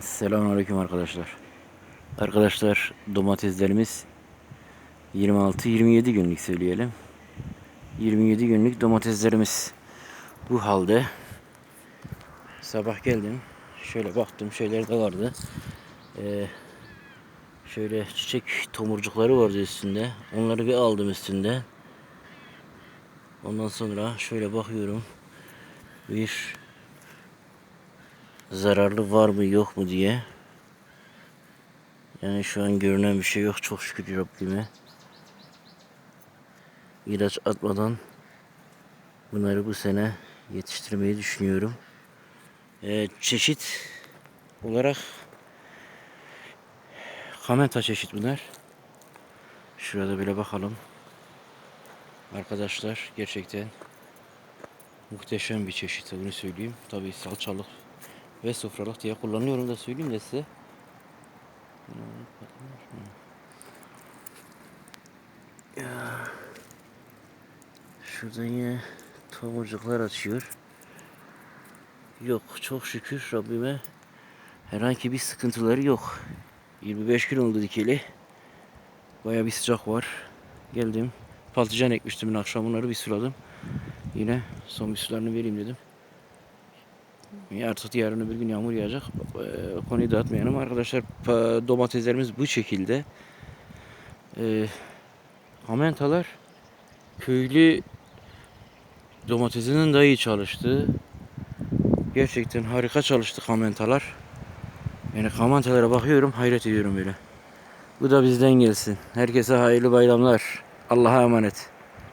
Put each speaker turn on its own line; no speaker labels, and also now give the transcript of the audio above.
Selamünaleyküm arkadaşlar. Arkadaşlar domateslerimiz 26-27 günlük söyleyelim. 27 günlük domateslerimiz bu halde. Sabah geldim. Şöyle baktım şeyler de vardı. Ee, şöyle çiçek tomurcukları vardı üstünde. Onları bir aldım üstünde. Ondan sonra şöyle bakıyorum. Bir zararlı var mı yok mu diye. Yani şu an görünen bir şey yok çok şükür Rabbime. İlaç atmadan bunları bu sene yetiştirmeyi düşünüyorum. Ee, çeşit olarak kamenta çeşit bunlar. Şurada bile bakalım. Arkadaşlar gerçekten muhteşem bir çeşit bunu söyleyeyim. Tabii salçalık ve sofralık diye kullanıyorum da söyleyeyim de size. Ya. Şuradan yine tomurcuklar açıyor. Yok çok şükür Rabbime herhangi bir sıkıntıları yok. 25 gün oldu dikeli. Baya bir sıcak var. Geldim. Patlıcan ekmiştim akşam bunları bir suladım. Yine son bir sularını vereyim dedim. Artık yarın öbür gün yağmur yağacak. Ee, konuyu dağıtmayalım. Arkadaşlar domateslerimiz bu şekilde. Ee, hamentalar köylü domatesinin daha iyi çalıştı. Gerçekten harika çalıştı kamentalar. Yani kamentalara bakıyorum hayret ediyorum böyle. Bu da bizden gelsin. Herkese hayırlı bayramlar. Allah'a emanet.